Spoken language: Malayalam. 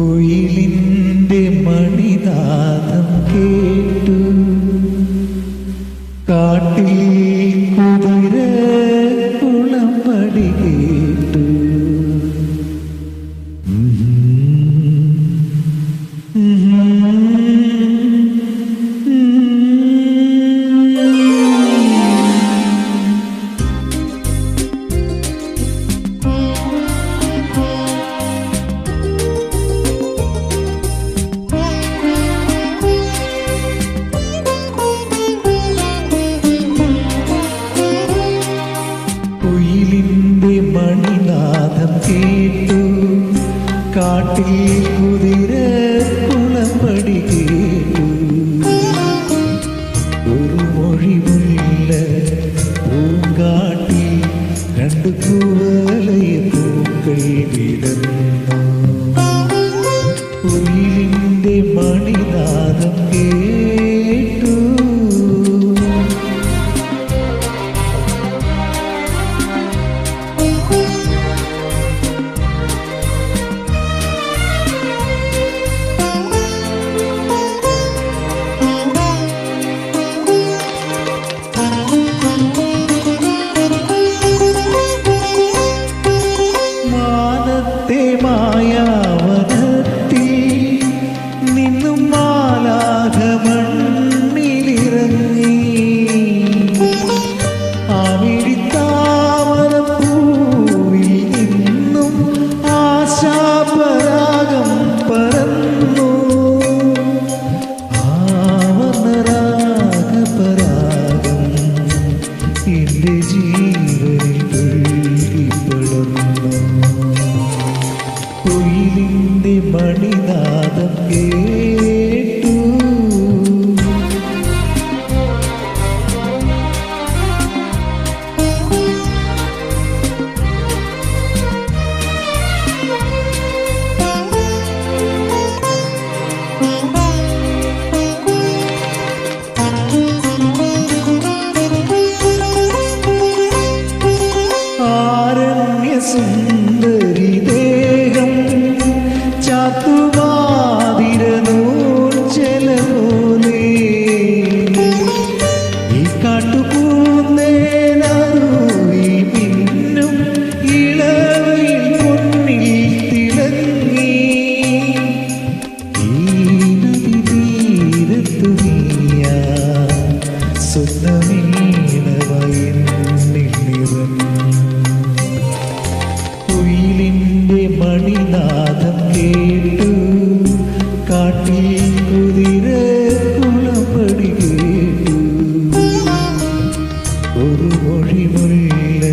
കുയിലിന്റെ காட்டில் குதிரை. കുയിലിന്റെ മണിനാഥം കേട്ടു. ആരണ്യസുന്ദ ஒரு மொழி மொழியே